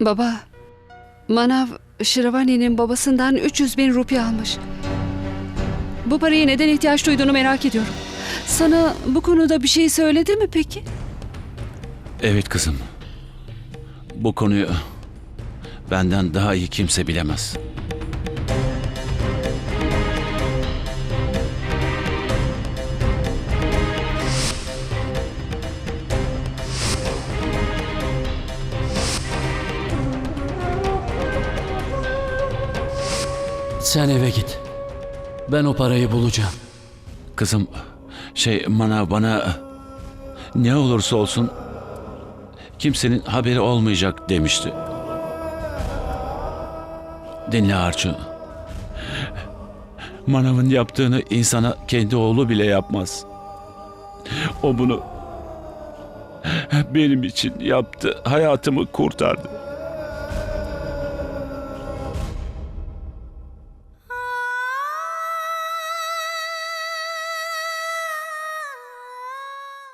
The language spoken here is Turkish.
Baba, Manav Şiravani'nin babasından 300 bin rupi almış. Bu paraya neden ihtiyaç duyduğunu merak ediyorum. Sana bu konuda bir şey söyledi mi peki? Evet kızım. Bu konuyu benden daha iyi kimse bilemez. Sen eve git. Ben o parayı bulacağım. Kızım şey bana bana ne olursa olsun kimsenin haberi olmayacak demişti. Dinle Arçun. Manav'ın yaptığını insana kendi oğlu bile yapmaz. O bunu benim için yaptı. Hayatımı kurtardı.